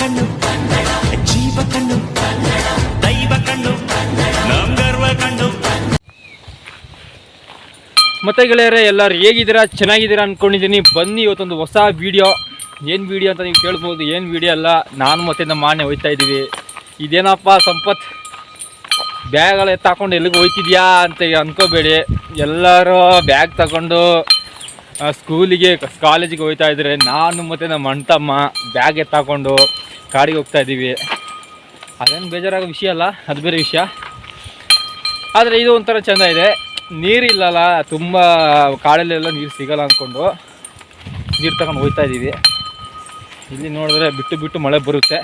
ಕಣ್ಣು ಜೀವ ಕಣ್ಣು ದೈವ ಕಣ್ಣು ನಮ್ ಗರ್ವ ಕಣ್ಣು ಮತ್ತೆ ಗೆಳೆಯರೇ, ಎಲ್ಲರೂ ಹೇಗಿದ್ದೀರಾ? ಚೆನ್ನಾಗಿದ್ದೀರಾ ಅಂದ್ಕೊಂಡಿದ್ದೀನಿ ಬನ್ನಿ ಇವತ್ತೊಂದು ಹೊಸ ವೀಡಿಯೋ ಏನು ವೀಡಿಯೋ ಅಂತ ನೀವು ಕೇಳ್ಬೋದು. ಏನು ವೀಡಿಯೋ ಅಲ್ಲ, ನಾನು ಮತ್ತೆ ನಮ್ಮ ಮಾನೆ ಹೋಯ್ತಾ ಇದ್ದೀವಿ. ಇದೇನಪ್ಪ ಸಂಪತ್? ಬ್ಯಾಗ್ಗಳು ಎತ್ತಾಕೊಂಡು ಎಲ್ಲಿಗೆ ಹೋಯ್ತಿದ್ಯಾ ಅಂತ ಅನ್ಕೋಬೇಡಿ. ಎಲ್ಲರೂ ಬ್ಯಾಗ್ ತಗೊಂಡು ಸ್ಕೂಲಿಗೆ, ಕಾಲೇಜಿಗೆ ಹೋಗ್ತಾ ಇದ್ರೆ ನಾನು ಮತ್ತು ನಮ್ಮ ಅಣ್ತಮ್ಮ ಬ್ಯಾಗ್ ಎತ್ತಾಕೊಂಡು ಕಾಡಿಗೆ ಹೋಗ್ತಾ ಇದ್ದೀವಿ. ಅದೇನು ಬೇಜಾರಾಗೋ ವಿಷಯ ಅಲ್ಲ, ಅದು ಬೇರೆ ವಿಷಯ. ಆದರೆ ಇದು ಒಂಥರ ಚೆಂದ ಇದೆ. ನೀರಿಲ್ಲಲ್ಲ ತುಂಬ ಕಾಡಲ್ಲೆಲ್ಲ ನೀರು ಸಿಗಲ್ಲ ಅಂದ್ಕೊಂಡು ನೀರು ತಗೊಂಡು ಹೋಗ್ತಾ ಇದ್ದೀವಿ. ಇಲ್ಲಿ ನೋಡಿದ್ರೆ ಬಿಟ್ಟು ಬಿಟ್ಟು ಮಳೆ ಬರುತ್ತೆ.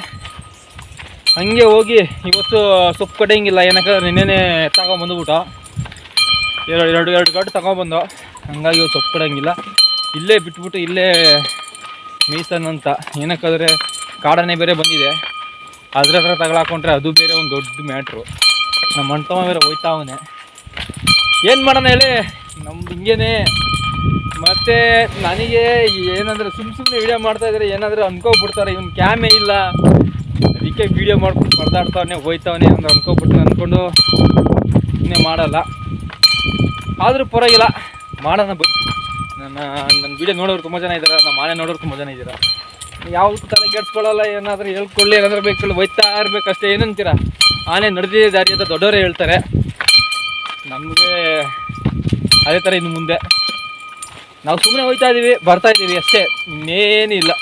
ಹಂಗೆ ಹೋಗಿ ಇವತ್ತು ಸೊಪ್ಪು ಕಡೆಯಂಗಿಲ್ಲ ಏನಕ್ಕೆ ನಿನ್ನೆನೆ ತಗೊಂಬಂದುಬಿಟ್ಟು. ಎರಡು ಎರಡು ಎರಡು ಗಾಡು ತಗೊಂಬಂದು. ಹಂಗಾಗಿ ಇವತ್ತು ಸೊಪ್ಪು ಕಡಿಯಂಗಿಲ್ಲ ಇಲ್ಲೇ ಬಿಟ್ಬಿಟ್ಟು ಇಲ್ಲೇ ಮೀಸನ್ ಅಂತ ಏನಕ್ಕಾದ್ರೆ ಕಾಡನೆ ಬೇರೆ ಬಂದಿದೆ. ಅದ್ರ ಹತ್ರ ತಗೊಳಾಕೊಂಡ್ರೆ ಅದು ಬೇರೆ ಒಂದು ದೊಡ್ಡ ಮ್ಯಾಟ್ರು. ನಮ್ಮ ಅಣ್ತಮ್ಮ ಬೇರೆ ಹೋಯ್ತಾ ಏನು ಮಾಡೋಣ ಹೇಳಿ? ನಮ್ದು ಹಿಂಗೇನೆ. ಮತ್ತೆ ನನಗೆ ಏನಂದ್ರೆ ಸುಮ್ಮ ಸುಮ್ಮನೆ ವಿಡಿಯೋ ಮಾಡ್ತಾ ಇದ್ರೆ ಏನಾದರೂ ಅನ್ಕೋಬಿಡ್ತಾರೆ. ಇವ್ನು ಕ್ಯಾಮೆ ಇಲ್ಲ. ಅದಕ್ಕೆ ವಿಡಿಯೋ ಮಾಡ್ಕೊಂಡು ಪರದಾಡ್ತಾವನೆ, ಹೋಯ್ತಾವನೆ ಅಂತ ಅನ್ಕೋಬಿಟ್ಟು ಅಂದ್ಕೊಂಡು ಇನ್ನೇ ಮಾಡಲ್ಲ. ಆದರೂ ಪರವಾಗಿಲ್ಲ. ಮಾಡೋಣ ಬನ್ನಿ. ನನ್ನ ನನ್ನ ವಿಡಿಯೋ ನೋಡೋರು ತುಂಬ ಜನ ಇದ್ದಾರೆ ನಮ್ಮ ಮನೆ ನೋಡೋರು ತುಂಬ ಜನ ಇದ್ದೀರಾ? ಯಾವ ತಲೆ ಕೆಡ್ಸ್ಕೊಳ್ಳಲ್ಲ, ಏನಾದರೂ ಹೇಳ್ಕೊಳ್ಳಿ, ಏನಾದರೂ ಬೇಕು ಒಯ್ತಾ ಇರಬೇಕಷ್ಟೇ. ಏನಂತೀರ ಆನೆ ನಡೆದಿದೆ ದಾರಿ ಅಂತ ದೊಡ್ಡವರೇ ಹೇಳ್ತಾರೆ. ನಮಗೆ ಅದೇ ಥರ ಇನ್ನು ಮುಂದೆ. ನಾವು ಸುಮ್ಮನೆ ಹೋಯ್ತಾ ಇದ್ದೀವಿ ಬರ್ತಾ ಇದ್ದೀವಿ ಅಷ್ಟೇ. ಇನ್ನೇನಿಲ್ಲ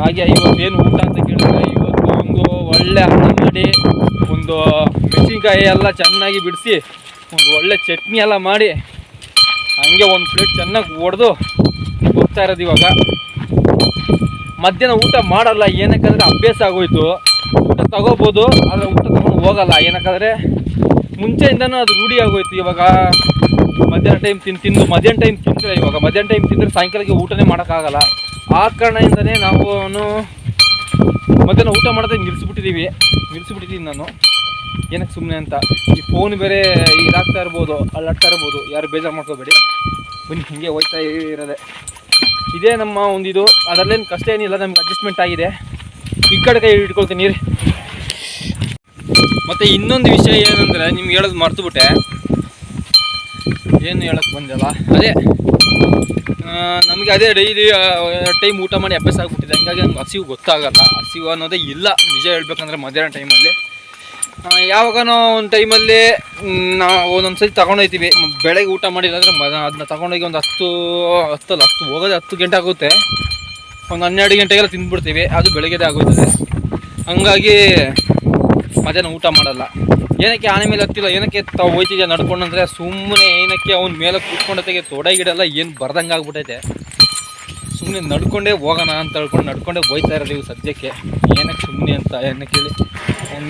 ಹಾಗೆ ಇವತ್ತು ಏನು ಊಟ ಅಂತ ಕೇಳಿದ್ರೆ ಇವತ್ತು ಒಂದು ಒಳ್ಳೆ ಅನ್ನ ಮಾಡಿ ಒಂದು ಮೆಣಸಿನ್ಕಾಯಿ ಎಲ್ಲ ಚೆನ್ನಾಗಿ ಬಿಡಿಸಿ ಒಂದು ಒಳ್ಳೆ ಚಟ್ನಿ ಎಲ್ಲ ಮಾಡಿ ಹಂಗೆ ಒಂದು ಪ್ಲೇಟ್ ಚೆನ್ನಾಗಿ ಒಡೆದು ಹೋಗ್ತಾ ಇರೋದು ಇವಾಗ. ಮಧ್ಯಾಹ್ನ ಊಟ ಮಾಡಲ್ಲ, ಏನಕ್ಕಂದ್ರೆ ಅಭ್ಯಾಸ ಆಗೋಯ್ತು. ಊಟ ತಗೋಬೋದು, ಆದರೆ ಊಟ ತಗೊಂಡು ಹೋಗಲ್ಲ. ಏನಕ್ಕಾದ್ರೆ ಮುಂಚೆಯಿಂದನೂ ಅದು ರೂಢಿ ಆಗೋಯ್ತು ಇವಾಗ. ಮಧ್ಯಾಹ್ನ ಟೈಮ್ ತಿನ್ ತಿಂದು ಮಧ್ಯಾಹ್ನ ಟೈಮ್ ತಿಂದರೆ ಇವಾಗ. ಮಧ್ಯಾಹ್ನ ಟೈಮ್ ತಿಂದರೆ ಸಾಯಂಕಾಲಕ್ಕೆ ಊಟನೇ ಮಾಡೋಕ್ಕಾಗಲ್ಲ. ಆ ಕಾರಣದಿಂದನೇ ನಾವು ಮಧ್ಯಾಹ್ನ ಊಟ ಮಾಡೋದೇ ನಿಲ್ಲಿಸ್ಬಿಟ್ಟಿದ್ದೀವಿ ನಿಲ್ಲಿಸ್ಬಿಟ್ಟಿದ್ದೀನಿ ನಾನು. ಏನಕ್ಕೆ ಸುಮ್ಮನೆ ಅಂತ? ಈ ಫೋನ್ ಬೇರೆ ಇದಾಗ್ತಾ ಇರ್ಬೋದು, ಅಲ್ಲಾಡ್ತಾ ಇರ್ಬೋದು, ಯಾರು ಬೇಜಾರು ಮಾಡ್ಕೋಬೇಡಿ. ಬನ್ನಿ, ಹಿಂಗೆ ಹೋಗ್ತಾ ಇರೋದೆ. ಇದೇ ನಮ್ಮ ಒಂದು ಇದು ಅದರಲ್ಲೇನು ಕಷ್ಟ ಏನಿಲ್ಲ, ನಮ್ಗೆ ಅಡ್ಜಸ್ಟ್ಮೆಂಟ್ ಆಗಿದೆ. ಈ ಕಡೆ ಕೈ ಇಟ್ಕೊಳ್ತೀನಿ ರೀ ಮತ್ತು ಇನ್ನೊಂದು ವಿಷಯ ಏನಂದರೆ, ನಿಮ್ಗೆ ಹೇಳೋದು ಮರ್ತುಬಿಟ್ಟೆ. ಏನು ಹೇಳಕ್ಕೆ ಬಂದಲ್ಲ ಅದೇ ನಮಗೆ ಅದೇ ಡೈಲಿ ಟೈಮ್ ಊಟ ಮಾಡಿ ಅಭ್ಯಾಸ ಆಗಿಬಿಟ್ಟಿದೆ. ಹಂಗಾಗಿ ನಮ್ಗೆ ಹಸಿವು ಗೊತ್ತಾಗಲ್ಲ. ಹಸಿವು ಅನ್ನೋದೇ ಇಲ್ಲ, ನಿಜ ಹೇಳ್ಬೇಕಂದ್ರೆ ಮಧ್ಯಾಹ್ನ ಟೈಮಲ್ಲಿ ಯಾವಾಗನೋ ಒಂದು ಟೈಮಲ್ಲಿ ನಾವು ಒಂದೊಂದು ಮ್- ಬೆಳಗ್ಗೆ ಊಟ ಮಾಡಿಲ್ಲ ಅಂದರೆ ಅದನ್ನ ತಗೊಂಡೋಗಿ ಒಂದು ಹತ್ತು, ಹತ್ತಲ್ಲ, ಹತ್ತು, ಹೋಗೋದೇ ಹತ್ತು ಗಂಟೆ ಆಗುತ್ತೆ. ಒಂದು ಹನ್ನೆರಡು ಗಂಟೆಗೆಲ್ಲ ತಿಂದ್ಬಿಡ್ತೀವಿ. ಅದು ಬೆಳಗ್ಗೆದೇ ಆಗೋಯ್ತದೆ. ಹಂಗಾಗಿ ಮಧ್ಯಾಹ್ನ ಊಟ ಮಾಡಲ್ಲ. ಏನಕ್ಕೆ ಆನೆ ಮೇಲೆ ಹತ್ತಿಲ್ಲ, ಏನಕ್ಕೆ ತಾವು ಹೋಯ್ತಿದ್ಯಾ ನಡ್ಕೊಂಡಂದ್ರೆ ಸುಮ್ಮನೆ ಏನಕ್ಕೆ ಅವ್ನ ಮೇಲೆ ಕೂತ್ಕೊಂಡತೆಗೆ ತೊಡೆ ಗಿಡಲ್ಲ ಏನು ಬರ್ದಂಗೆ ಆಗ್ಬಿಟ್ಟೈತೆ ಸುಮ್ಮನೆ ನಡ್ಕೊಂಡೇ ಹೋಗೋಣ ಅಂತ ಹೇಳ್ಕೊಂಡು ನಡ್ಕೊಂಡೇ ಹೋಯ್ತಾ ಇರೋದು ಇವು ಸದ್ಯಕ್ಕೆ. ಏನಕ್ಕೆ ಸುಮ್ಮನೆ ಅಂತ, ಏನಕ್ಕೆ ಕೇಳಿ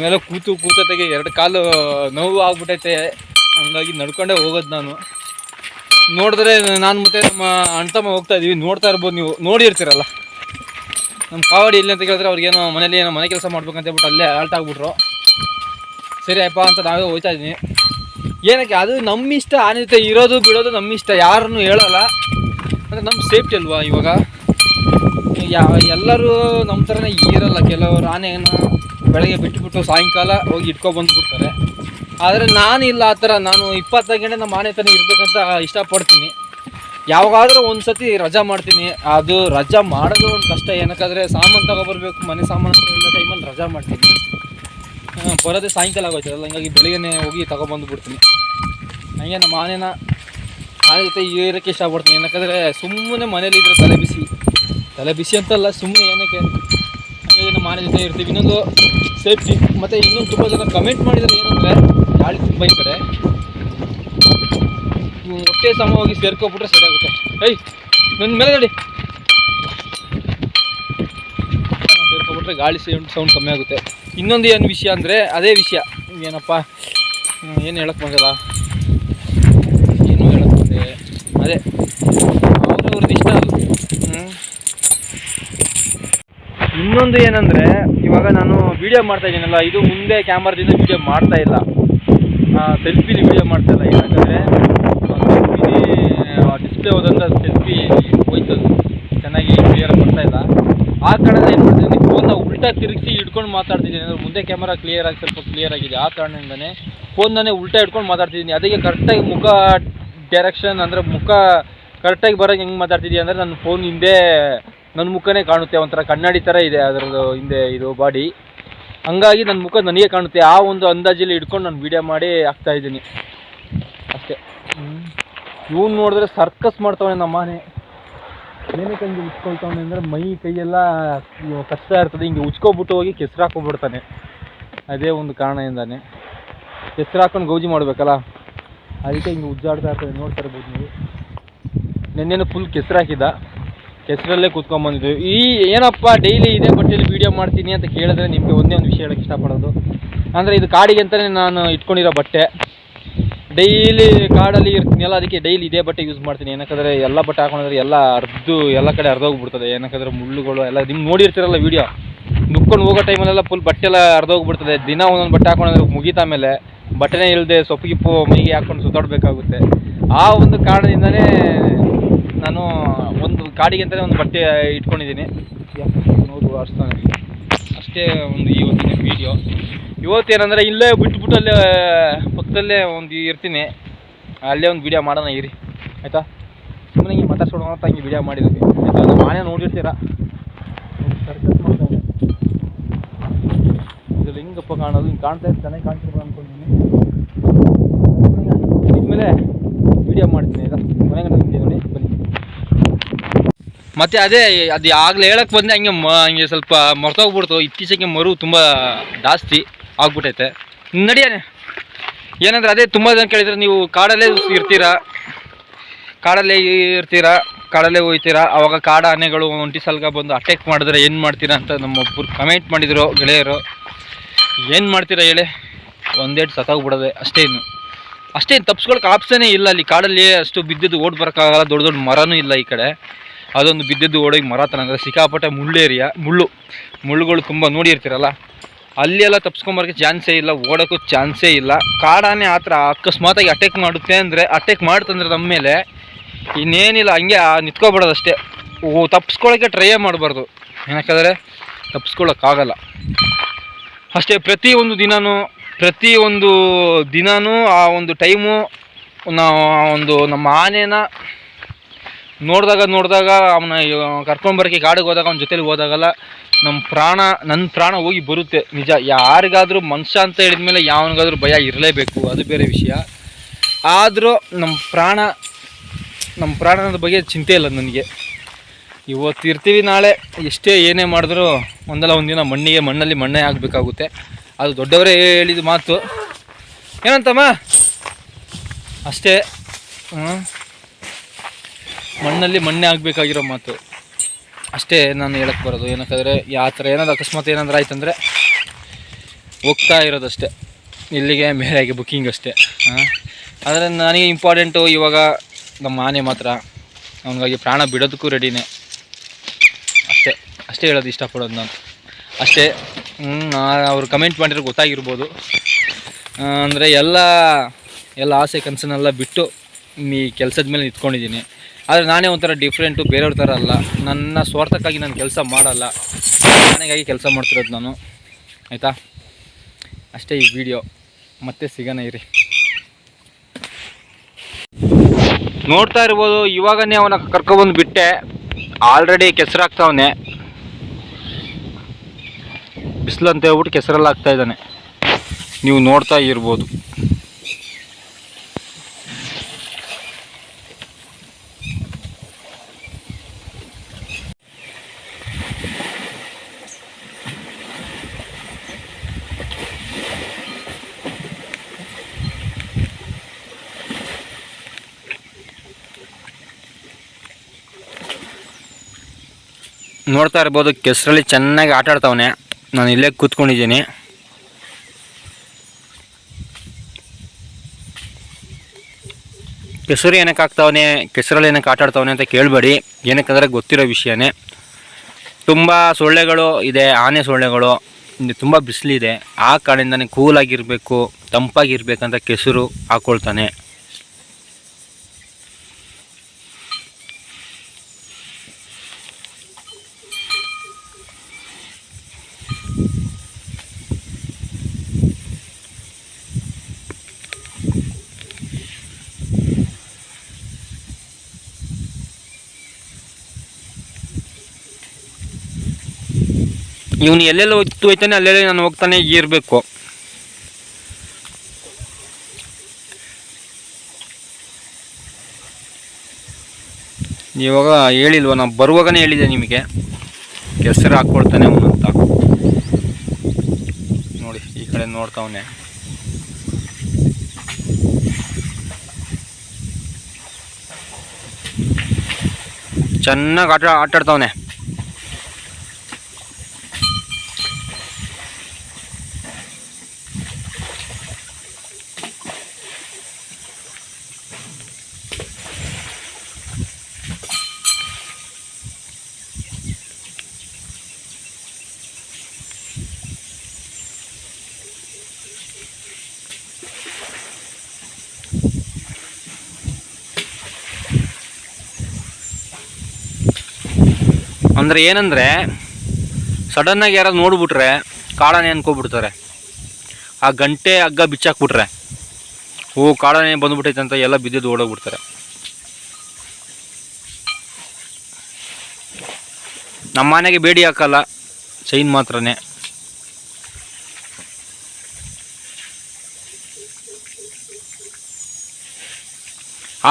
ಮೇಲೆ ಕೂತು ಕೂತತೆಗೆ ಎರಡು ಕಾಲು ನೋವು ಆಗ್ಬಿಟ್ಟೈತೆ. ಹಂಗಾಗಿ ನಡ್ಕೊಂಡೇ ಹೋಗೋದು ನಾನು. ನೋಡಿದ್ರೆ ನಾನು ಮತ್ತೆ ನಮ್ಮ ಅಣ್ತಮ್ಮ ಹೋಗ್ತಾ ಇದ್ದೀವಿ ನೋಡ್ತಾ ಇರ್ಬೋದು ನೀವು. ನೋಡಿರ್ತೀರಲ್ಲ. ನಮ್ಮ ಕಾವಡಿ ಇಲ್ಲ ಅಂತ ಕೇಳಿದ್ರೆ ಅವ್ರಿಗೇನೋ ಮನೇಲಿ ಏನೋ ಮನೆ ಕೆಲಸ ಮಾಡ್ಬೇಕಂತ ಹೇಳ್ಬಿಟ್ಟು ಅಲ್ಲೇ ಆಲ್ಟ್ ಆಗ್ಬಿಟ್ರು. ಸರಿ ಅಪ್ಪ ಅಂತ ನಾವೇ ಹೋಗ್ತಾ ಇದ್ದೀನಿ ಏನಕ್ಕೆ, ಅದು ನಮ್ಮ ಇಷ್ಟ ಆನೆ ಇರೋದು ಬಿಡೋದು ನಮ್ಮ ಇಷ್ಟ ಯಾರನ್ನು ಹೇಳಲ್ಲ. ಅಂದರೆ ನಮ್ಮ ಸೇಫ್ಟಿ ಅಲ್ವಾ ಇವಾಗ? ಯಾವ ಎಲ್ಲರೂ ನಮ್ಮ ಥರನೇ ಇರಲ್ಲ. ಕೆಲವರು ಆನೆಯನ್ನು ಬೆಳಗ್ಗೆ ಬಿಟ್ಟುಬಿಟ್ಟು ಸಾಯಂಕಾಲ ಹೋಗಿ ಇಟ್ಕೊ ಬಂದುಬಿಡ್ತಾರೆ. ಆದರೆ ನಾನು ಇಲ್ಲ ಆ ಥರ. ನಾನು ಇಪ್ಪತ್ತು ಗಂಟೆ ನಮ್ಮ ಆನೆ ಥರ ಇರಬೇಕಂತ ಇಷ್ಟಪಡ್ತೀನಿ. ಯಾವಾಗಾದರೂ ಒಂದು ಸತಿ ರಜಾ ಮಾಡ್ತೀನಿ. ಅದು ರಜಾ ಮಾಡೋದು ಒಂದು ಕಷ್ಟ. ಏನಕ್ಕಾದರೆ ಸಾಮಾನು ತಗೊಬರ್ಬೇಕು, ಮನೆ ಸಾಮಾನು ಹೇಳೋ ಟೈಮಲ್ಲಿ ರಜಾ ಮಾಡ್ತೀನಿ. ಬರೋದೇ ಸಾಯಂಕಾಲ ಆಗೋಯ್ತದಲ್ಲ. ಹಂಗಾಗಿ ಬೆಳಿಗ್ಗೆ ಹೋಗಿ ತಗೊಬಂದು ಬಿಡ್ತೀನಿ ಹಂಗೆ ನಮ್ಮ ಆನೆನ ಆನೆ ರೀತಿ ಇರೋಕ್ಕೆ ಇಷ್ಟಪಡ್ತೀನಿ. ಏನಕ್ಕಂದರೆ ಸುಮ್ಮನೆ ಮನೇಲಿ ಇದ್ರೆ ತಲೆ ಬಿಸಿ. ತಲೆ ಬಿಸಿ ಅಂತಲ್ಲ ಸುಮ್ಮನೆ ಏನಕ್ಕೆ? ಹಂಗಾಗಿ ನಮ್ಮ ಮನೆ ಜೊತೆ ಇರ್ತೀವಿ. ಇನ್ನೊಂದು ಸೇಫ್ಟಿ ಮತ್ತು ಇನ್ನೊಂದು ತುಂಬ ಜನ ಕಮೆಂಟ್ ಮಾಡಿದರೆ ಏನಂದರೆ ಗಾಳಿ ತುಂಬ ಈ ಕಡೆ. ಒಟ್ಟೆ ಸಮವಾಗಿ ಸಮ ಸರಿ ಸೇರ್ಕೊಬಿಟ್ರೆ ಸರಿಯಾಗುತ್ತೆ. ಏಯ್ ನನ್ನ ಮೇಲೆ ನೋಡಿ ಸೇರ್ಕೊಬಿಟ್ರೆ ಗಾಳಿ ಸೌಂಡ್ ಸೌಂಡ್ ಕಮ್ಮಿ ಆಗುತ್ತೆ. ಇನ್ನೊಂದು ಏನು ವಿಷಯ ಅಂದರೆ, ಅದೇ ವಿಷಯ. ಏನಪ್ಪ? ಏನು ಹೇಳಕ್ಕೆ ಬಂದಲ್ಲ ಅದೇ. ಅವ್ರವ್ರದ್ದು ಇಷ್ಟ ಅದು. ಇನ್ನೊಂದು ಏನಂದರೆ, ಇವಾಗ ನಾನು ವಿಡಿಯೋ ಮಾಡ್ತಾ ಇದ್ದೀನಲ್ಲ, ಇದು ಮುಂದೆ ಕ್ಯಾಮ್ರಾದಿಂದ ವಿಡಿಯೋ ಮಾಡ್ತಾ ಇಲ್ಲ. ಸೆಲ್ಫಿಲಿ ವಿಡಿಯೋ ಮಾಡ್ತಾ ಇಲ್ಲ. ಯಾಕಂದರೆ ಡಿಸ್ಪ್ಲೇ ಹೋದಂತ ಸೆಲ್ಫಿ ಹೋಯ್ತದು ಚೆನ್ನಾಗಿ ಕ್ಲಿಯರ್ ಬರ್ತಾ ಇಲ್ಲ. ಆ ಕಾರಣ ಏನು ಮಾಡ್ತಿದ್ದೀನಿ ಫೋನ್ನ ಉಲ್ಟಾ ತಿರುಗಿಸಿ ಇಟ್ಕೊಂಡು ಮಾತಾಡ್ತಿದ್ದೀನಿ. ಅಂದರೆ ಮುಂದೆ ಕ್ಯಾಮರಾ ಕ್ಲಿಯರ್ ಆಗಿ ಸ್ವಲ್ಪ ಕ್ಲಿಯರ್ ಆಗಿದೆ. ಆ ಕಾರಣದಿಂದನೇ ಫೋನ್ನಾನೇ ಉಲ್ಟಾ ಇಟ್ಕೊಂಡು ಮಾತಾಡ್ತಿದ್ದೀನಿ. ಅದಕ್ಕೆ ಕರೆಕ್ಟಾಗಿ ಮುಖ ಡೈರೆಕ್ಷನ್ ಅಂದರೆ ಮುಖ ಕರೆಕ್ಟಾಗಿ ಬರೋಕ್ಕೆ ಹೆಂಗೆ ಮಾತಾಡ್ತಿದ್ದೀಯ ಅಂದರೆ ನನ್ನ ಫೋನ್ ಹಿಂದೆ ನನ್ನ ಮುಖನೇ ಕಾಣುತ್ತೆ, ಒಂಥರ ಕನ್ನಡಿ ಥರ ಇದೆ ಅದರದ್ದು ಹಿಂದೆ ಇದು ಬಾಡಿ ಹಂಗಾಗಿ ನನ್ನ ಮುಖ ನನಗೆ ಕಾಣುತ್ತೆ, ಆ ಒಂದು ಅಂದಾಜಲ್ಲಿ ಹಿಡ್ಕೊಂಡು ನಾನು ವೀಡಿಯೋ ಮಾಡಿ ಹಾಕ್ತಾ ಇದ್ದೀನಿ. ಅಷ್ಟೇ. ಇವ್ನು ನೋಡಿದ್ರೆ ಸರ್ಕಸ್ ಮಾಡ್ತಾವನೆ ನಮ್ಮ ಮನೆ. ಏನಕ್ಕೆ ಹಂಗೆ ಉಚ್ಕೊಳ್ತಾವನೆ ಅಂದರೆ ಮೈ, ಕೈಯೆಲ್ಲ ಕಷ್ಟ ಇರ್ತದೆ. ಹಿಂಗೆ ಉಚ್ಕೊಬಿಟ್ಟು ಹೋಗಿ ಕೆಸ್ರು ಹಾಕೊಂಡ್ಬಿಡ್ತಾನೆ ಅದೇ ಒಂದು ಕಾರಣದಿಂದಾನೆ ಕೆಸ್ರು ಹಾಕೊಂಡು ಗೌಜಿ ಮಾಡಬೇಕಲ್ಲ? ಅದಕ್ಕೆ ಹಿಂಗೆ ಉಜ್ಜಾಡ್ತಾ ಇರ್ತದೆ ನೋಡ್ತಾ ಇರ್ಬೋದು ನೀವು. ನಿನ್ನೆನು ಫುಲ್ ಕೆಸ್ರು ಹಾಕಿದ್ದ ಕೆಸರಲ್ಲೇ ಕೂತ್ಕೊಂಡ್ಬಂದಿದ್ವಿ ಈ ಏನಪ್ಪ ಡೈಲಿ ಇದೇ ಬಟ್ಟೆಯಲ್ಲಿ ವೀಡಿಯೋ ಮಾಡ್ತೀನಿ ಅಂತ ಕೇಳಿದ್ರೆ ನಿಮಗೆ ಒಂದೇ ಒಂದು ವಿಷಯ ಹೇಳಕ್ಕೆ ಇಷ್ಟಪಡೋದು. ಅಂದರೆ ಇದು ಕಾಡಿಗೆ ಅಂತಲೇ ನಾನು ಇಟ್ಕೊಂಡಿರೋ ಬಟ್ಟೆ. ಡೈಲಿ ಕಾಡಲ್ಲಿ ಇರ್ತೀನಲ್ಲ, ಅದಕ್ಕೆ ಡೈಲಿ ಇದೇ ಬಟ್ಟೆ ಯೂಸ್ ಮಾಡ್ತೀನಿ. ಏನಕ್ಕಂದರೆ ಎಲ್ಲ ಬಟ್ಟೆ ಹಾಕೊಂಡ್ರೆ ಎಲ್ಲ ಅರ್ದು ಎಲ್ಲ ಕಡೆ ಅರ್ಧೋಗ್ಬಿಡ್ತದೆ ಏನಕ್ಕಂದ್ರೆ ಮುಳ್ಳುಗಳು ಎಲ್ಲ ನಿಮ್ಗೆ ನೋಡಿರ್ತೀರಲ್ಲ ವೀಡಿಯೋ ನುಕ್ಕೊಂಡು ಹೋಗೋ ಟೈಮಲ್ಲೆಲ್ಲ ಫುಲ್ ಬಟ್ಟೆ ಎಲ್ಲ ಅರ್ಧೋಗ್ಬಿಡ್ತದೆ ದಿನ ಒಂದೊಂದು ಬಟ್ಟೆ ಹಾಕೊಂಡ್ರೆ ಮುಗೀತಾ ಮೇಲೆ. ಬಟ್ಟೆನೇ ಇಲ್ಲದೆ ಸೊಪ್ಪು ಗಿಪ್ಪು ಮೈಗೆ ಹಾಕೊಂಡು ಸುತ್ತಾಡಬೇಕಾಗುತ್ತೆ. ಆ ಒಂದು ಕಾರಣದಿಂದನೇ ನಾನು ಒಂದು ಕಾಡಿಗೆ ಅಂತಲೇ ಒಂದು ಬಟ್ಟೆ ಇಟ್ಕೊಂಡಿದ್ದೀನಿ. ನೋಡು, ಅರ್ಸ್ತಾನೆ. ಅಷ್ಟೇ ಒಂದು ಈ ಒಂದು ವೀಡಿಯೋ ಇವತ್ತೇನಂದರೆ ಇಲ್ಲೇ ಬಿಟ್ಬಿಟ್ಟು ಅಲ್ಲೇ ಪಕ್ಕದಲ್ಲೇ ಒಂದು ಇರ್ತೀನಿ. ಅಲ್ಲೇ ಒಂದು ವಿಡಿಯೋ ಮಾಡೋಣ, ಇರಿ. ಆಯಿತಾ? ಸುಮ್ಮನೆ ಹಿಂಗೆ ಮಾತಾಡ್ಸೋಣ ಅಂತ ಹಿಂಗೆ ವಿಡಿಯೋ ಮಾಡಿದ್ವಿ ಆಯಿತಾ? ನಮ್ಮ ಮನೆ ನೋಡಿರ್ತೀರಾ ಸರ್ಕಸ್ ಮಾಡ್ತಾನೆ ಇದ್ರಲ್ಲಿ ಹೆಂಗಪ್ಪ ಕಾಣೋದು? ಹಿಂಗೆ ಕಾಣ್ತಾ ಇತ್ತು ಚೆನ್ನಾಗಿ ಕಾಣ್ತಿರ್ಬೋದು ಅಂದ್ಕೊಂಡಿದ್ದೀನಿ ಇದ್ಮೇಲೆ ವಿಡಿಯೋ ಮಾಡ್ತೀನಿ ಆಯಿತಾ? ಮನೆಗೆ ನೋಡಿ, ಬನ್ನಿ. ಮತ್ತೆ ಅದೇ, ಅದು ಆಗಲೇ ಹೇಳಕ್ಕೆ ಬಂದೆ, ಹಂಗೆ ಮ, ಹಂಗೆ ಸ್ವಲ್ಪ ಮರ್ತೋಗ್ಬಿಡ್ತು. ಇತ್ತೀಚೆಗೆ ಮರು ತುಂಬ ಜಾಸ್ತಿ ಆಗ್ಬಿಟ್ಟೈತೆ. ನಡಿಯಾನೆ ಏನಂದ್ರೆ ಅದೇ ತುಂಬ ಜನ ಕೇಳಿದ್ರೆ, ನೀವು ಕಾಡಲ್ಲೇ ಇರ್ತೀರಾ? ಕಾಡಲ್ಲೇ ಇರ್ತೀರಾ? ಕಾಡಲ್ಲೇ ಹೋಗ್ತೀರಾ ಅವಾಗ ಕಾಡ ಆನೆಗಳು ಒಂಟಿ ಸಲ್ಗ ಬಂದು ಅಟ್ಯಾಕ್ ಮಾಡಿದ್ರೆ ಏನು ಮಾಡ್ತೀರಾ ಅಂತ ನಮ್ಮೊಬ್ಬರು ಕಮೆಂಟ್ ಮಾಡಿದರು ಗೆಳೆಯರು. ಏನು ಮಾಡ್ತೀರಾ ಹೇಳಿ? ಒಂದೇಟು ಸತ್ತೋಗ್ಬಿಡೋದೆ ಅಷ್ಟೇ ಇನ್ನು. ಅಷ್ಟೇ ತಪ್ಸ್ಕೊಳಕ್ಕೆ ಆಪ್ಷನೇ ಇಲ್ಲ, ಅಲ್ಲಿ ಕಾಡಲ್ಲಿ ಅಷ್ಟು ಬಿದ್ದಿದ್ದು ಓಡ್ ಬರೋಕ್ಕಾಗಲ್ಲ, ದೊಡ್ಡ ದೊಡ್ಡ ಮರನೂ ಇಲ್ಲ ಈ ಕಡೆ. ಅದೊಂದು ಬಿದ್ದಿದ್ದು ಓಡೋಗಿ ಮರ ಥರ ಅಂದರೆ ಸಿಕ್ಕಾಪಟ್ಟೆ ಮುಳ್ಳು ಏರಿಯಾ, ಮುಳ್ಳು. ಮುಳ್ಳುಗಳು ತುಂಬ ನೋಡಿರ್ತೀರಲ್ಲ ಅಲ್ಲಿ ಎಲ್ಲ ತಪ್ಸ್ಕೊಂಬರೋಕ್ಕೆ ಚಾನ್ಸೇ ಇಲ್ಲ ಓಡೋಕ್ಕೂ ಚಾನ್ಸೇ ಇಲ್ಲ. ಕಾಡಾನೆ ಆ ಥರ ಅಕಸ್ಮಾತಾಗಿ ಅಟ್ಯಾಕ್ ಮಾಡುತ್ತೆ ಅಂದರೆ ಅಟ್ಯಾಕ್ ಮಾಡ್ತಂದ್ರೆ ನಮ್ಮ ಮೇಲೆ ಇನ್ನೇನಿಲ್ಲ, ಹಂಗೆ ನಿಂತ್ಕೊಬಿಡೋದು ಅಷ್ಟೇ. ಓ ತಪ್ಸ್ಕೊಳ್ಳೋಕ್ಕೆ ಟ್ರೈಯೇ ಮಾಡಬಾರ್ದು. ಏನಕ್ಕಾದರೆ ತಪ್ಸ್ಕೊಳ್ಳೋಕ್ಕಾಗಲ್ಲ ಅಷ್ಟೇ ಪ್ರತಿ ಒಂದು ದಿನವೂ ಪ್ರತಿ ಒಂದು ದಿನವೂ ಆ ಒಂದು ಟೈಮು ನಾವು ಒಂದು ನಮ್ಮ ಆನೆನ ನೋಡಿದಾಗ ನೋಡಿದಾಗ ಅವನ ಕರ್ಕೊಂಬರೋಕ್ಕೆ ಗಾಡಿಗೆ ಹೋದಾಗ ಅವನ ಜೊತೆಲಿ ಹೋದಾಗಲ್ಲ ನಮ್ಮ ಪ್ರಾಣ ನನ್ನ ಪ್ರಾಣ ಹೋಗಿ ಬರುತ್ತೆ. ನಿಜ, ಯಾರಿಗಾದರೂ ಮನುಷ್ಯ ಅಂತ ಹೇಳಿದ ಮೇಲೆ ಯಾವನಿಗಾದ್ರೂ ಭಯ ಇರಲೇಬೇಕು. ಅದು ಬೇರೆ ವಿಷಯ. ಆದರೂ ನಮ್ಮ ಪ್ರಾಣ ನಮ್ಮ ಪ್ರಾಣದ ಬಗ್ಗೆ ಚಿಂತೆ ಇಲ್ಲ ನನಗೆ. ಇವತ್ತು ಇರ್ತೀವಿ ನಾಳೆ. ಎಷ್ಟೇ ಏನೇ ಮಾಡಿದ್ರೂ ಒಂದಲ್ಲ ಒಂದಿನ ಮಣ್ಣಿಗೆ ಮಣ್ಣಲ್ಲಿ ಮಣ್ಣೇ ಆಗಬೇಕಾಗುತ್ತೆ. ಅದು ದೊಡ್ಡವರೇ ಹೇಳಿದ ಮಾತು. ಏನಂತಮ್ಮ? ಅಷ್ಟೇ. ಮಣ್ಣಲ್ಲಿ ಮಣ್ಣೆ ಆಗಬೇಕಾಗಿರೋ ಮಾತು. ಅಷ್ಟೇ ನಾನು ಹೇಳಕ್ಕೆ ಬರೋದು. ಏನಕ್ಕಂದರೆ ಯಾವ ಥರ ಏನಾದ್ರು ಅಕಸ್ಮಾತ್ ಏನಾದ್ರು ಆಯ್ತಂದರೆ ಹೋಗ್ತಾ ಇರೋದಷ್ಟೇ. ಇಲ್ಲಿಗೆ ಮೇಲೆಗೆ ಬುಕ್ಕಿಂಗ್ ಅಷ್ಟೇ. ಹಾಂ ಆದರೆ ನನಗೆ ಇಂಪಾರ್ಟೆಂಟು ಇವಾಗ ನಮ್ಮ ಆನೆ ಮಾತ್ರ. ಅವನಿಗಾಗಿ ಪ್ರಾಣ ಬಿಡೋದಕ್ಕೂ ರೆಡಿನೇ ಅಷ್ಟೇ ಹೇಳೋದು ಇಷ್ಟಪಡೋದು ನಾನು. ಅಷ್ಟೇ ಅವರು ಕಮೆಂಟ್ ಮಾಡಿರೋ ಗೊತ್ತಾಗಿರ್ಬೋದು. ಅಂದರೆ ಎಲ್ಲ ಎಲ್ಲ ಆಸೆ ಕನಸನ್ನೆಲ್ಲ ಬಿಟ್ಟು ಈ ಕೆಲಸದ ಮೇಲೆ ನಿಂತ್ಕೊಂಡಿದ್ದೀನಿ. ಆದರೆ ನಾನೇ ಒಂಥರ ಡಿಫ್ರೆಂಟು ಬೇರೆಯವ್ರ ಥರ ಅಲ್ಲ. ನನ್ನ ಸ್ವಾರ್ಥಕ್ಕಾಗಿ ನಾನು ಕೆಲಸ ಮಾಡಲ್ಲ. ನನಗಾಗಿ ಕೆಲಸ ಮಾಡ್ತಿರೋದು ನಾನು. ಆಯಿತಾ? ಅಷ್ಟೇ ಈ ವಿಡಿಯೋ ಮತ್ತೆ ಸಿಗೋಣ ಇರಿ. ನೋಡ್ತಾ ಇರ್ಬೋದು, ಇವಾಗನೇ ಅವನ ಕರ್ಕೊಬಂದು ಬಿಟ್ಟೆ. ಆಲ್ರೆಡಿ ಕೆಸರಾಗ್ತಾವನೆ. ಬಿಸಿಲು ಅಂತ ಹೇಳ್ಬಿಟ್ಟು ಕೆಸರಲ್ಲಿ ಹಾಕ್ತಾ ಇದ್ದಾನೆ. ನೀವು ನೋಡ್ತಾ ಇರ್ಬೋದು. ನೋಡ್ತಾ ಇರ್ಬೋದು, ಕೆಸರಲ್ಲಿ ಚೆನ್ನಾಗಿ ಆಟ ಆಡ್ತಾವನೆ ನಾನು ಇಲ್ಲೇ ಕೂತ್ಕೊಂಡಿದ್ದೀನಿ. ಕೆಸರು ಏನಕ್ಕೆ ಆಗ್ತಾವನೆ, ಕೆಸರಲ್ಲಿ ಏನಕ್ಕೆ ಆಟ ಆಡ್ತಾವನೆ ಅಂತ ಕೇಳಬೇಡಿ. ಏನಕ್ಕಂದರೆ ಗೊತ್ತಿರೋ ವಿಷಯನೇ. ತುಂಬ ಸೊಳ್ಳೆಗಳು ಇದೆ, ಆನೆ ಸೊಳ್ಳೆಗಳು. ತುಂಬ ಬಿಸಿಲಿದೆ. ಆ ಕಾರಣದಿಂದನೇ ಕೂಲಾಗಿರಬೇಕು ತಂಪಾಗಿರಬೇಕಂತ ಕೆಸರು ಹಾಕ್ಕೊಳ್ತಾನೆ ಇವನು ಎಲ್ಲೆಲ್ಲ ಹೋಯ್ತು ಹೋಯ್ತಾನೆ ಅಲ್ಲೆಲ್ಲ ನಾನು ಹೋಗ್ತಾನೆ ಇರಬೇಕು. ಇವಾಗ ಹೇಳಿಲ್ವ, ನಾನು ಬರುವಾಗನೇ ಹೇಳಿದೆ ನಿಮಗೆ. ಹೆಸರು ಹಾಕ್ಕೊಳ್ತಾನೆ ಅವನು ಅಂತ. ನೋಡಿ, ಈ ಕಡೆ ನೋಡ್ತಾವನೆ. ಚೆನ್ನಾಗಿ ಆಟ ಆಟ ಅಂದರೆ ಏನಂದರೆ ಸಡನ್ನಾಗಿ ಯಾರಾದ್ರು ನೋಡಿಬಿಟ್ರೆ, ಕಾಡಾನೆ ಅನ್ಕೊಬಿಡ್ತಾರೆ. ಆ ಗಂಟೆ ಹಗ್ಗ ಬಿಚ್ಚಾಕ್ಬಿಟ್ರೆ, ಓ, ಕಾಡನೆ ಬಂದ್ಬಿಟ್ಟೈತೆ ಅಂತ ಎಲ್ಲ ಬಿದ್ದಿದ್ದು ಓಡೋಗ್ಬಿಡ್ತಾರೆ. ನಮ್ಮ ಮನೆಗೆ ಬೇಡಿ ಹಾಕಲ್ಲ, ಚೈನ್ ಮಾತ್ರನೇ.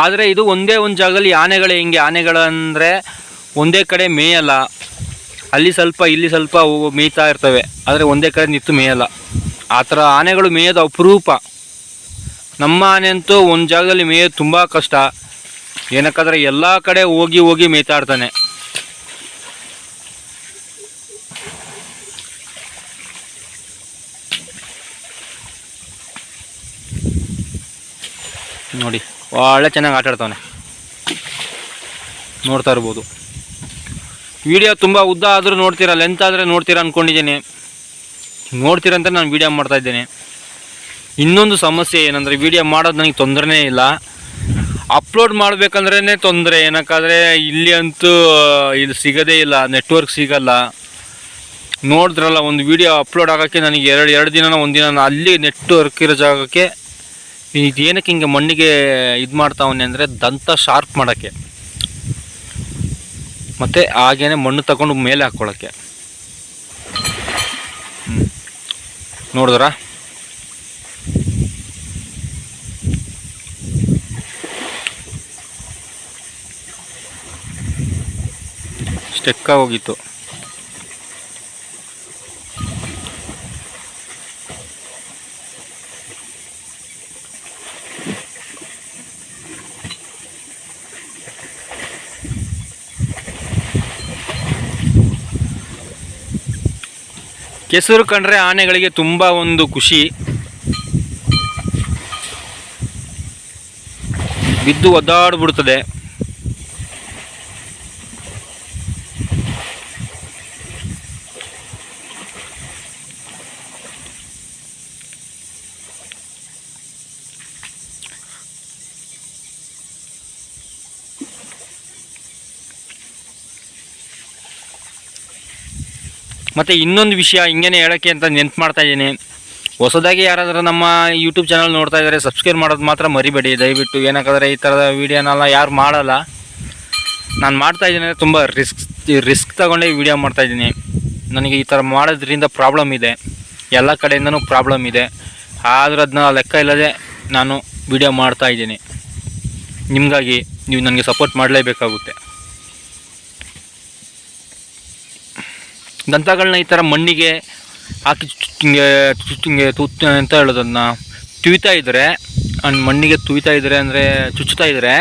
ಆದರೆ ಇದು ಒಂದೇ ಒಂದು ಜಾಗದಲ್ಲಿ ಆನೆಗಳು, ಹೆಂಗೆ ಆನೆಗಳಂದರೆ ಒಂದೇ ಕಡೆ ಮೇಯಲ್ಲ. ಅಲ್ಲಿ ಸ್ವಲ್ಪ, ಇಲ್ಲಿ ಸ್ವಲ್ಪ ಮೇಯ್ತಾ ಇರ್ತವೆ. ಆದರೆ ಒಂದೇ ಕಡೆ ನಿಂತು ಮೇಯಲ್ಲ. ಆ ಥರ ಆನೆಗಳು ಮೇಯೋದು ಅಪರೂಪ. ನಮ್ಮ ಆನೆ ಅಂತೂ ಒಂದು ಜಾಗದಲ್ಲಿ ಮೇಯೋದು ತುಂಬ ಕಷ್ಟ. ಏನಕ್ಕಾದ್ರೆ ಎಲ್ಲ ಕಡೆ ಹೋಗಿ ಹೋಗಿ ಮೇಯ್ತಾ ಇರ್ತಾನೆ. ನೋಡಿ, ಒಳ್ಳೆ ಚೆನ್ನಾಗಿ ಆಟ ಆಡ್ತಾನೆ ನೋಡ್ತಾ ಇರ್ಬೋದು. ವಿಡಿಯೋ ತುಂಬ ಉದ್ದ ಆದರೂ ನೋಡ್ತೀರಾ ಲೆಂತ್ ಆದರೆ ನೋಡ್ತೀರಾ ಅಂದ್ಕೊಂಡಿದ್ದೀನಿ ನೋಡ್ತೀರಂತ ನಾನು ವಿಡಿಯೋ ಮಾಡ್ತಾ ಇದ್ದೇನೆ. ಇನ್ನೊಂದು ಸಮಸ್ಯೆ ಏನಂದರೆ ವಿಡಿಯೋ ಮಾಡೋದು ನನಗೆ ತೊಂದರೆನೇ ಇಲ್ಲ. ಅಪ್ಲೋಡ್ ಮಾಡಬೇಕಂದ್ರೇ ತೊಂದರೆ, ಏನಕ್ಕಾದರೆ ಇಲ್ಲಿ ಅಂತೂ ಇಲ್ಲಿ ಸಿಗೋದೇ ಇಲ್ಲ ನೆಟ್ವರ್ಕ್ ಸಿಗಲ್ಲ. ನೋಡಿದ್ರಲ್ಲ, ಒಂದು ವಿಡಿಯೋ ಅಪ್ಲೋಡ್ ಆಗೋಕ್ಕೆ ನನಗೆ ಎರಡು ಎರಡು ದಿನ ಒಂದು ದಿನ ಅಲ್ಲಿ ನೆಟ್ವರ್ಕ್ ಇರೋ ಜಾಗಕ್ಕೆ ಇದೇನಕ್ಕೆ ಹಿಂಗೆ ಮಣ್ಣಿಗೆ ಇದು ಮಾಡ್ತಾವನೆ ಅಂದರೆ ದಂತ ಶಾರ್ಪ್ ಮಾಡೋಕ್ಕೆ. ಮತ್ತು ಹಾಗೇನೆ ಮಣ್ಣು ತಗೊಂಡು ಮೇಲೆ ಹಾಕ್ಕೊಳ್ಳೋಕ್ಕೆ ನೋಡಿದ್ರ? ನೋಡಿದ್ರಾ ಸ್ಟೆಕ್ಕ ಹೋಗಿತ್ತು. ಕೆಸರು ಕಂಡ್ರೆ ಆನೆಗಳಿಗೆ ತುಂಬ ಒಂದು ಖುಷಿ. ಬಿದ್ದು ಒದ್ದಾಡ್ಬಿಡ್ತದೆ. ಮತ್ತು ಇನ್ನೊಂದು ವಿಷಯ ಹಿಂಗೇನೆ ಹೇಳೋಕ್ಕೆ ಅಂತ ನೆನ್ಪು ಮಾಡ್ತಾ ಇದ್ದೀನಿ. ಹೊಸದಾಗಿ ಯಾರಾದರೂ ನಮ್ಮ ಯೂಟ್ಯೂಬ್ ಚಾನಲ್ ನೋಡ್ತಾ ಇದ್ದಾರೆ ಸಬ್ಸ್ಕ್ರೈಬ್ ಮಾಡೋದು ಮಾತ್ರ ಮರಿಬೇಡಿ. ದಯವಿಟ್ಟು ಏನಕ್ಕಾದ್ರೆ ಈ ಥರದ ವೀಡಿಯೋನೆಲ್ಲ ಯಾರು ಮಾಡಲ್ಲ. ನಾನು ಮಾಡ್ತಾ ಇದ್ದೀನಿ ಅಂದರೆ ತುಂಬ ರಿಸ್ಕ್ ರಿಸ್ಕ್ ತಗೊಂಡೇ ವಿಡಿಯೋ ಮಾಡ್ತಾ ಇದ್ದೀನಿ. ನನಗೆ ಈ ಥರ ಮಾಡೋದ್ರಿಂದ ಪ್ರಾಬ್ಲಮ್ ಇದೆ. ಎಲ್ಲ ಕಡೆಯಿಂದನೂ ಪ್ರಾಬ್ಲಮ್ ಇದೆ. ಆದರೂ ಅದನ್ನ ಲೆಕ್ಕ ಇಲ್ಲದೆ ನಾನು ವಿಡಿಯೋ ಮಾಡ್ತಾ ಇದ್ದೀನಿ. ನಿಮಗಾಗಿ ನೀವು ನನಗೆ ಸಪೋರ್ಟ್ ಮಾಡಲೇಬೇಕಾಗುತ್ತೆ. ದಂತಗಳನ್ನ ಈ ಥರ ಮಣ್ಣಿಗೆ ಹಾಕಿ ಅಂತ ಹೇಳೋದನ್ನ ತುಯ್ತಾ ಇದ್ದರೆ ಅಂಡ್ ಮಣ್ಣಿಗೆ ತುಯ್ತಾ ಇದ್ದರೆ ಅಂದರೆ ಚುಚ್ಚುತ್ತಾ ಇದ್ದರೆ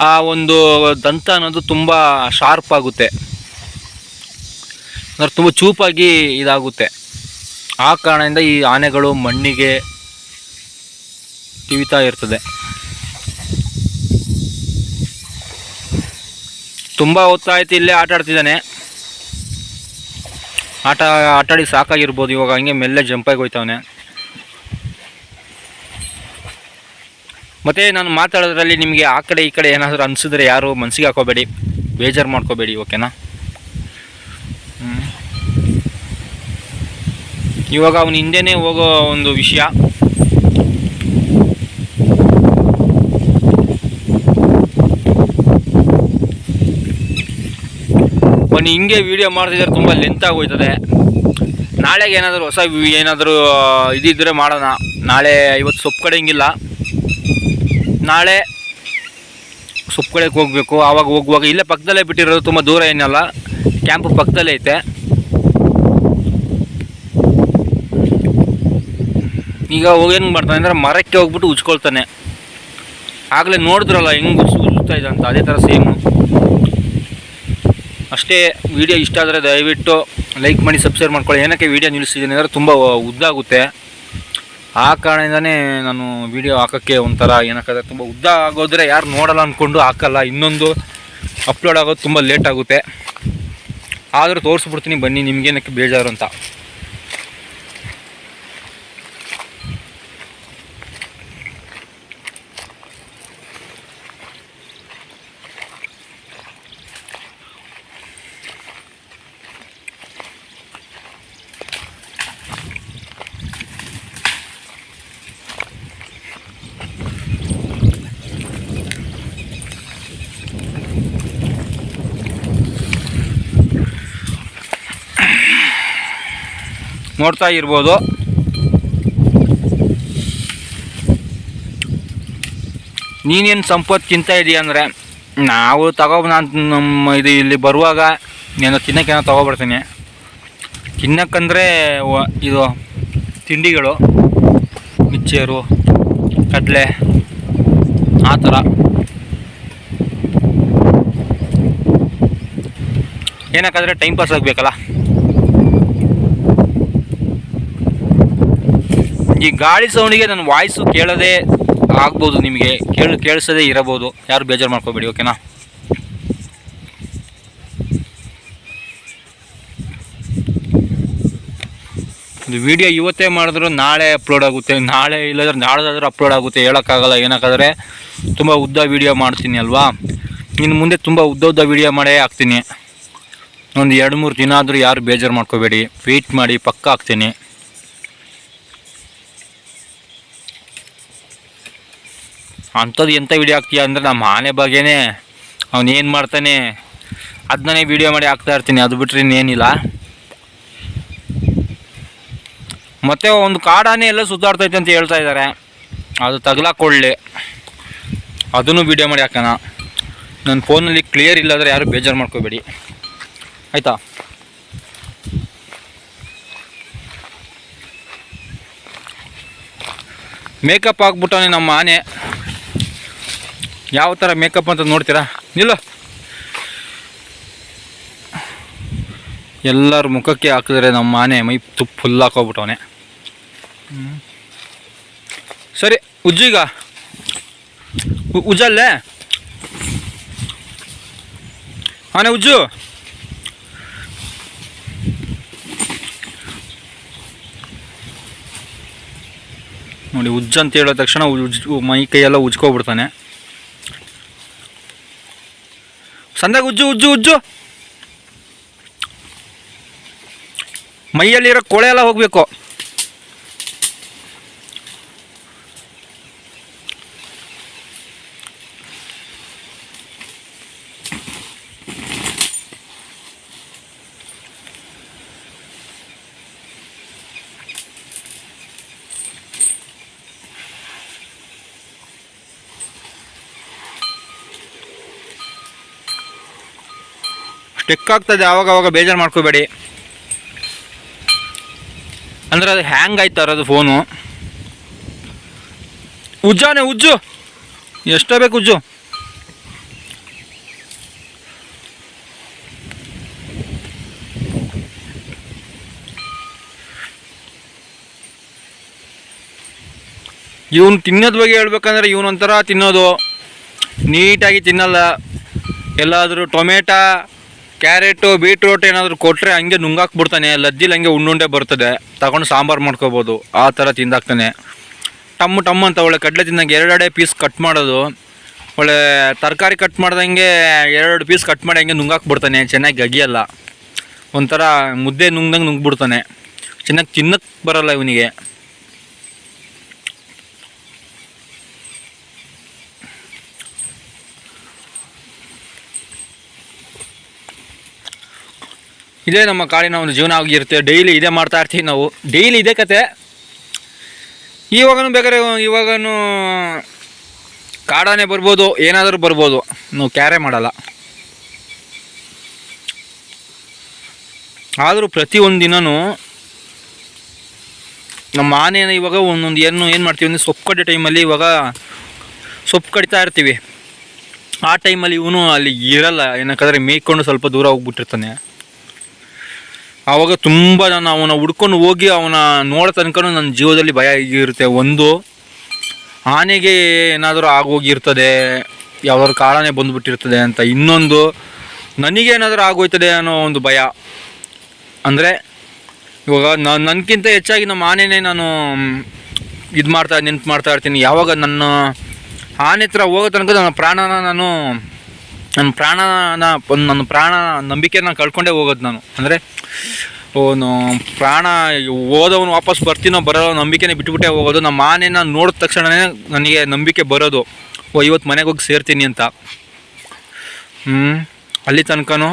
ಆ ಒಂದು ದಂತ ಅನ್ನೋದು ತುಂಬ ಶಾರ್ಪ್ ಆಗುತ್ತೆ. ಅಂದರೆ ತುಂಬ ಚೂಪಾಗಿ ಇದಾಗುತ್ತೆ. ಆ ಕಾರಣದಿಂದ ಈ ಆನೆಗಳು ಮಣ್ಣಿಗೆ ತುಯ್ತಾ ಇರ್ತದೆ. ತುಂಬ ಹೊತ್ತಾಯ್ತು ಇಲ್ಲೇ ಆಟ ಆಡ್ತಿದ್ದಾನೆ. ಆಟ, ಆಟಾಡಿ ಸಾಕಾಗಿರ್ಬೋದು. ಇವಾಗ ಹಂಗೆ ಮೆಲ್ಲೆ ಜಂಪಾಗಿ ಹೋಯ್ತವನೆ. ಮತ್ತು ನಾನು ಮಾತಾಡೋದ್ರಲ್ಲಿ ನಿಮಗೆ ಆ ಕಡೆ ಈ ಕಡೆ ಏನಾದರೂ ಅನಿಸಿದ್ರೆ ಯಾರು ಮನಸ್ಸಿಗೆ ಹಾಕೋಬೇಡಿ. ಬೇಜಾರು ಮಾಡ್ಕೋಬೇಡಿ, ಓಕೆನಾ. ಇವಾಗ ಅವನ ಹಿಂದೆನೇ ಹೋಗೋ ಒಂದು ವಿಷಯ. ಬನ್ನಿ, ಹಿಂಗೆ ವೀಡಿಯೋ ಮಾಡ್ತಿದ್ರೆ ತುಂಬ ಲೆಂತ್ ಆಗೋಯ್ತದೆ ನಾಳೆಗೆ ಏನಾದರೂ ಹೊಸ ಏನಾದರೂ ಇದಿದ್ರೆ ಮಾಡೋಣ. ನಾಳೆ ಇವತ್ತು ಸೊಪ್ಪು ಕಡೆಯಂಗಿಲ್ಲ ನಾಳೆ ಸೊಪ್ಪು ಕಡೆಗೆ ಹೋಗಬೇಕು. ಆವಾಗ ಹೋಗುವಾಗ ಇಲ್ಲೇ ಪಕ್ಕದಲ್ಲೇ ಬಿಟ್ಟಿರೋದು ತುಂಬ ದೂರ ಏನಲ್ಲ. ಕ್ಯಾಂಪ್ ಪಕ್ಕದಲ್ಲೇ ಐತೆ. ಈಗ ಹೋಗಿ ಮಾಡ್ತಾನೆ ಅಂದರೆ ಮರಕ್ಕೆ ಹೋಗ್ಬಿಟ್ಟು ಉಜ್ಕೊಳ್ತಾನೆ. ಆಗಲೇ ನೋಡಿದ್ರಲ್ಲ ಹೆಂಗೆ ಉಜ್ತಾ ಇದೆ ಅಂತ, ಅದೇ ಥರ ಸೇಮು ಅಷ್ಟೇ ವಿಡಿಯೋ ಇಷ್ಟ ಆದರೆ ದಯವಿಟ್ಟು ಲೈಕ್ ಮಾಡಿ ಸಬ್ಸ್ಕ್ರೈಬ್ ಮಾಡ್ಕೊಳ್ಳಿ. ಏನಕ್ಕೆ ವಿಡಿಯೋ ನಿಲ್ಲಿಸಿದ್ದೀನಿ ಅಂದರೆ ತುಂಬ ಉದ್ದ ಆಗುತ್ತೆ ಆ ಕಾರಣದಿಂದನೇ ನಾನು ವಿಡಿಯೋ ಹಾಕೋಕ್ಕೆ ಒಂಥರ ಏನಕ್ಕಾದ್ರೆ ತುಂಬ ಉದ್ದ ಆಗೋದ್ರೆ ಯಾರು ನೋಡಲ್ಲ ಅಂದ್ಕೊಂಡು ಹಾಕಲ್ಲ. ಇನ್ನೊಂದು ಅಪ್ಲೋಡ್ ಆಗೋದು ತುಂಬ ಲೇಟ್ ಆಗುತ್ತೆ. ಆದರೂ ತೋರಿಸ್ಬಿಡ್ತೀನಿ ಬನ್ನಿ ನಿಮಗೇನಕ್ಕೆ ಬೇಜಾರು ಅಂತ. ನೋಡ್ತಾ ಇರ್ಬೋದು. ನೀನೇನು ಸಂಪತ್ತು ತಿಂತಾ ಇದೀಯ ಅಂದರೆ, ನಾವು ತಗೋ ನಾನು ನಮ್ಮ ಇದು ಇಲ್ಲಿ ಬರುವಾಗ ನಾನು ತಿನ್ನೋಕ್ಕೇನೋ ತೊಗೊಬರ್ತೀನಿ. ತಿನ್ನಕ್ಕಂದರೆ ಇದು ತಿಂಡಿಗಳು ಮಿಚ್ಚರು ಕಡಲೆ, ಆ ಥರ. ಏನಕ್ಕಂದರೆ ಟೈಮ್ ಪಾಸ್ ಆಗಬೇಕಲ್ಲ? ಈ ಗಾಳಿ ಸೌಂಡಿಗೆ ನನ್ನ ವಾಯ್ಸು ಕೇಳೋದೇ ಆಗ್ಬೋದು ನಿಮಗೆ, ಕೇಳಿ, ಕೇಳಿಸದೆ ಇರಬಹುದು ಯಾರು ಬೇಜಾರು ಮಾಡ್ಕೋಬೇಡಿ, ಓಕೆನಾ? ಇದು ವಿಡಿಯೋ ಇವತ್ತೇ ಮಾಡಿದ್ರು ನಾಳೆ ಅಪ್ಲೋಡ್ ಆಗುತ್ತೆ. ನಾಳೆ ಇಲ್ಲದ್ರೆ ನಾಳೆದಾದ್ರೂ ಅಪ್ಲೋಡ್ ಆಗುತ್ತೆ, ಹೇಳೋಕ್ಕಾಗಲ್ಲ. ಏನಕ್ಕಾದರೆ ತುಂಬ ಉದ್ದ ವಿಡಿಯೋ ಮಾಡ್ತೀನಿ ಅಲ್ವಾ? ಇನ್ನು ಮುಂದೆ ತುಂಬ ಉದ್ದ ಉದ್ದ ವಿಡಿಯೋ ಮಾಡೇ ಹಾಕ್ತೀನಿ ಒಂದು ಎರಡು ಮೂರು ದಿನ ಆದರೂ ಯಾರು ಬೇಜಾರು ಮಾಡ್ಕೋಬೇಡಿ. ವೆಯ್ಟ್ ಮಾಡಿ ಪಕ್ಕ ಹಾಕ್ತೀನಿ ಅಂಥದ್ದು ಎಂಥ ವಿಡಿಯೋ ಹಾಕ್ತೀಯ ಅಂದರೆ ನಮ್ಮ ಆನೆ ಬಗ್ಗೆನೇ ಅವನೇನು ಮಾಡ್ತಾನೆ ಅದನ್ನೇ ವಿಡಿಯೋ ಮಾಡಿ ಹಾಕ್ತಾ ಇರ್ತೀನಿ, ಅದು ಬಿಟ್ಟರೆ ಇನ್ನೇನಿಲ್ಲ. ಮತ್ತು ಒಂದು ಕಾಡಾನೆ ಎಲ್ಲ ಸುತ್ತಾಡ್ತೈತೆ ಅಂತ ಹೇಳ್ತಾ ಇದ್ದಾರೆ ಅದು ತಗ್ಲಾಕೊಳ್ಳಿ. ಅದನ್ನು ವಿಡಿಯೋ ಮಾಡಿ ಹಾಕೋಣ. ನನ್ನ ಫೋನಲ್ಲಿ ಕ್ಲಿಯರ್ ಇಲ್ಲಾಂದರೆ ಯಾರು ಬೇಜಾರು ಮಾಡ್ಕೋಬೇಡಿ. ಆಯಿತಾ? ಮೇಕಪ್ ಹಾಕ್ಬಿಟ್ಟವನೆ ನಮ್ಮ ಆನೆ. ಯಾವ ಥರ ಮೇಕಪ್ ಅಂತ ನೋಡ್ತೀರಾ? ನಿಲ್ಲು. ಎಲ್ಲರ ಮುಖಕ್ಕೆ ಹಾಕಿದ್ರೆ ನಮ್ಮ ಮನೆ ಮೈ ತುಪ್ಪ ಫುಲ್ ಹಾಕೋಗ್ಬಿಟ್ಟವನೆ ಸರಿ, ಉಜ್ಜಿಗ. ಉಜ್ಜಲ್ಲೇ? ಆನೆ ಉಜ್ಜು. ನೋಡಿ ಉಜ್ಜು ಅಂತ ಹೇಳೋ ತಕ್ಷಣ ಉಜ್ ಮೈ ಕೈಯೆಲ್ಲ ಉಜ್ಕೊಬಿಡ್ತಾನೆ. ಸಂದಾಗ ಉಜ್ಜು ಉಜ್ಜು ಉಜ್ಜು. ಮೈಯಲ್ಲಿರೋ ಕೊಳೆ ಎಲ್ಲ ಹೋಗ್ಬೇಕು. ಸ್ಟೆಕ್ ಆಗ್ತದೆ ಆವಾಗ ಅವಾಗ ಬೇಜಾರು ಮಾಡ್ಕೋಬೇಡಿ. ಅಂದ್ರೆ ಅದು ಹ್ಯಾಂಗ್ ಆಯ್ತಾರ ಅದು ಫೋನು ಉಜ್ಜಾನೆ ಉಜ್ಜು. ಎಷ್ಟೋ ಬೇಕು ಉಜ್ಜು. ಇವನು ತಿನ್ನೋದ್ ಬಗ್ಗೆ ಹೇಳ್ಬೇಕಂದ್ರೆ ಇವನು ಒಂಥರ ತಿನ್ನೋದು. ನೀಟಾಗಿ ತಿನ್ನಲ್ಲ. ಎಲ್ಲಾದರೂ ಟೊಮೆಟೊ ಕ್ಯಾರೆಟು, ಬೀಟ್ರೂಟ್ ಏನಾದರೂ ಕೊಟ್ಟರೆ ಹಂಗೆ ನುಂಗಾಕ್ಬಿಡ್ತಾನೆ. ಲಜ್ಜಿಲಿ ಹಂಗೆ ಉಣ್ಣುಂಡೆ ಬರ್ತದೆ. ತಗೊಂಡು ಸಾಂಬಾರು ಮಾಡ್ಕೋಬೋದು. ಆ ಥರ ತಿಂದಾಕ್ತಾನೆ. ಟಮ್ಮು ಟಮ್ ಅಂತ ಒಳ್ಳೆ ಕಡಲೆ ತಿಂದಂಗೆ ಎರಡೆರಡೇ ಪೀಸ್ ಕಟ್ ಮಾಡೋದು. ಒಳ್ಳೆ ತರಕಾರಿ ಕಟ್ ಮಾಡ್ದಂಗೆ ಎರಡು ಪೀಸ್ ಕಟ್ ಮಾಡಿ ಹಂಗೆ ನುಂಗಾಕ್ಬಿಡ್ತಾನೆ. ಚೆನ್ನಾಗಿ ಅಗಿಯಲ್ಲ ಒಂಥರ ಮುದ್ದೆ ನುಂಗ್ದಂಗೆ ನುಂಗ್ಬಿಡ್ತಾನೆ. ಚೆನ್ನಾಗಿ ತಿನ್ನಕ್ಕೆ ಬರಲ್ಲ ಇವನಿಗೆ. ಇದೇ ನಮ್ಮ ಕಾಡಿನ ಒಂದು ಜೀವನ ಆಗಿರುತ್ತೆ ಡೈಲಿ ಇದೇ ಮಾಡ್ತಾ ಇರ್ತೀವಿ ನಾವು. ಡೈಲಿ ಇದೇ ಕತೆ. ಇವಾಗನೂ ಬೇಕಾದ್ರೆ ಇವಾಗನು ಕಾಡಾನೆ ಬರ್ಬೋದು, ಏನಾದರೂ ಬರ್ಬೋದು. ನಾವು ಕ್ಯಾರೆ ಮಾಡಲ್ಲ. ಆದರೂ ಪ್ರತಿಯೊಂದು ದಿನವೂ ನಮ್ಮ ಆನೆ ಇವಾಗ ಒಂದೊಂದು ಏನು ಏನು ಮಾಡ್ತೀವಿ ಅಂದರೆ ಸೊಪ್ಪು ಕಟ್ಟೋ ಟೈಮಲ್ಲಿ ಇವಾಗ ಸೊಪ್ಪು ಕಡಿತಾ ಇರ್ತೀವಿ. ಆ ಟೈಮಲ್ಲಿ ಇವನು ಅಲ್ಲಿ ಇರಲ್ಲ. ಏನಕ್ಕಾದ್ರೆ ಮೇಯ್ಕೊಂಡು ಸ್ವಲ್ಪ ದೂರ ಹೋಗ್ಬಿಟ್ಟಿರ್ತಾನೆ. ಆವಾಗ ತುಂಬ ನಾನು ಅವನ ಹುಡ್ಕೊಂಡು ಹೋಗಿ ಅವನ ನೋಡೋ ತನಕ ನನ್ನ ಜೀವದಲ್ಲಿ ಭಯ ಇರುತ್ತೆ ಒಂದು ಆನೆಗೆ ಏನಾದರೂ ಆಗೋಗಿರ್ತದೆ, ಯಾವ್ದಾದ್ರು ಕಾರಣನೇ ಬಂದುಬಿಟ್ಟಿರ್ತದೆ ಅಂತ. ಇನ್ನೊಂದು, ನನಗೆ ಏನಾದರೂ ಆಗೋಯ್ತದೆ ಅನ್ನೋ ಒಂದು ಭಯ. ಅಂದರೆ, ಇವಾಗ ನಾನು ನನಗಿಂತ ಹೆಚ್ಚಾಗಿ ನಮ್ಮ ಆನೆನೇ ನಾನು ಇದು ಮಾಡ್ತಾ ನೆನ್ಪು ಮಾಡ್ತಾ ಇರ್ತೀನಿ. ಯಾವಾಗ ನನ್ನ ಆನೆ ಹತ್ರ ಹೋಗೋ ತನಕ ನನ್ನ ಪ್ರಾಣನ ನಾನು ನನ್ನ ಪ್ರಾಣನ, ನನ್ನ ಪ್ರಾಣ ನಂಬಿಕೆನ ಕಳ್ಕೊಂಡೇ ಹೋಗೋದು ನಾನು. ಅಂದರೆ ಅವನು ಪ್ರಾಣ ಹೋದವನು ವಾಪಸ್ ಬರ್ತೀನೋ ಬರೋ ನಂಬಿಕೆನೇ ಬಿಟ್ಬಿಟ್ಟೇ ಹೋಗೋದು. ನಮ್ಮ ಆನೆನ ನೋಡಿದ ತಕ್ಷಣವೇ ನನಗೆ ನಂಬಿಕೆ ಬರೋದು. ಓ, ಇವತ್ತು ಮನೆಗೆ ಹೋಗಿ ಸೇರ್ತೀನಿ ಅಂತ. ಹ್ಞೂ ಅಲ್ಲಿ ತನಕನೂ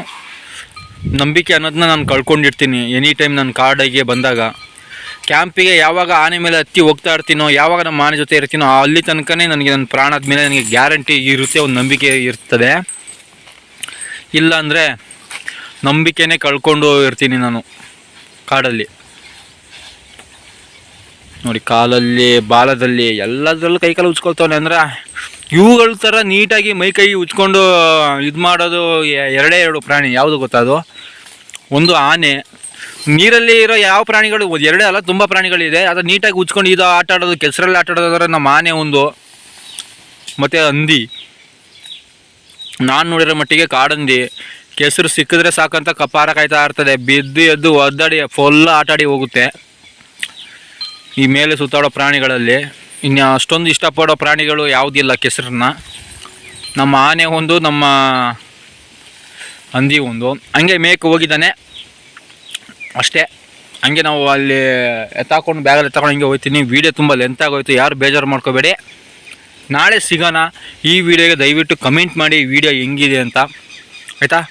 ನಂಬಿಕೆ ಅನ್ನೋದನ್ನ ನಾನು ಕಳ್ಕೊಂಡಿರ್ತೀನಿ. ಎನಿ ಟೈಮ್ ನಾನು ಕಾರ್ಡಿಗೆ ಬಂದಾಗ. ಕ್ಯಾಂಪಿಗೆ ಯಾವಾಗ ಆನೆ ಮೇಲೆ ಹತ್ತಿ ಹೋಗ್ತಾ ಇರ್ತೀನೋ, ಯಾವಾಗ ನಮ್ಮ ಮಾನೆ ಜೊತೆ ಇರ್ತೀನೋ, ಅಲ್ಲಿ ತನಕನೇ ನನಗೆ ನನ್ನ ಪ್ರಾಣದ ಮೇಲೆ ನನಗೆ ಗ್ಯಾರಂಟಿ ಇರುತ್ತೆ, ಒಂದು ನಂಬಿಕೆ ಇರ್ತದೆ. ಇಲ್ಲ ಅಂದರೆ ನಂಬಿಕೆನೇ ಕಳ್ಕೊಂಡು ಇರ್ತೀನಿ ನಾನು ಕಾಡಲ್ಲಿ. ನೋಡಿ, ಕಾಲಲ್ಲಿ, ಬಾಲದಲ್ಲಿ, ಎಲ್ಲದರಲ್ಲೂ ಕೈ ಕಾಲು ಉಚ್ಕೊಳ್ತಾವನೆ ಅಂದ್ರೆ ಇವುಗಳ ಥರ ನೀಟಾಗಿ ಮೈ ಕೈ ಉಚ್ಕೊಂಡು ಇದು ಮಾಡೋದು ಎರಡೇ ಎರಡು ಪ್ರಾಣಿ. ಯಾವುದು ಗೊತ್ತದು ಒಂದು ಆನೆ. ನೀರಲ್ಲಿ ಇರೋ ಯಾವ ಪ್ರಾಣಿಗಳು ಎರಡೇ ಅಲ್ಲ, ತುಂಬ ಪ್ರಾಣಿಗಳಿದೆ. ಅದು ನೀಟಾಗಿ ಉಚ್ಕೊಂಡು ಇದು ಆಟ ಆಡೋದು, ಕೆಸರಲ್ಲಿ ಆಟ ಆಡೋದಾದ್ರೆ ನಮ್ಮ ಆನೆ ಒಂದು. ಮತ್ತು ಹಂದಿ. ನಾನು ನೋಡಿರೋ ಮಟ್ಟಿಗೆ ಕಾಡಂದಿ. ಕೆಸರು ಸಿಕ್ಕಿದ್ರೆ ಸಾಕಂತ ಕಪಾರ ಕಾಯ್ತಾ ಇರ್ತದೆ. ಬಿದ್ದು ಎದ್ದು ಒದ್ದಾಡಿ ಫುಲ್ ಆಟಾಡಿ ಹೋಗುತ್ತೆ. ಈ ಮೇಲೆ ಸುತ್ತಾಡೋ ಪ್ರಾಣಿಗಳಲ್ಲಿ ಇನ್ನು ಅಷ್ಟೊಂದು ಇಷ್ಟಪಡೋ ಪ್ರಾಣಿಗಳು ಯಾವುದಿಲ್ಲ ಕೆಸರನ್ನ. ನಮ್ಮ ಆನೆ ಒಂದು, ನಮ್ಮ ಹಂದಿ ಒಂದು. ಹಂಗೆ ಮೇಕ್ ಹೋಗಿದ್ದಾನೆ. ಅಷ್ಟೇ. ಹಂಗೆ ನಾವು ಅಲ್ಲಿ ಎತ್ತಾಕೊಂಡು, ಬ್ಯಾಗಲ್ಲಿ ಎತ್ತಾಕೊಂಡು ಹಂಗೆ ಹೋಗ್ತೀನಿ. ವೀಡಿಯೋ ತುಂಬ ಲೆಂತ್ ಆಗೋಯ್ತು ಯಾರು ಬೇಜಾರು ಮಾಡ್ಕೋಬೇಡಿ. ನಾಳೆ ಸಿಗೋಣ. ಈ ವಿಡಿಯೋಗೆ ದಯವಿಟ್ಟು ಕಮೆಂಟ್ ಮಾಡಿ ವಿಡಿಯೋ ಹೆಂಗಿದೆ ಅಂತ. ಆಯಿತಾ?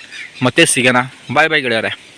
ಮತ್ತೆ ಸಿಗೋಣ. ಬಾಯ್ ಬಾಯ್ ಗೆಳೆಯರೆ.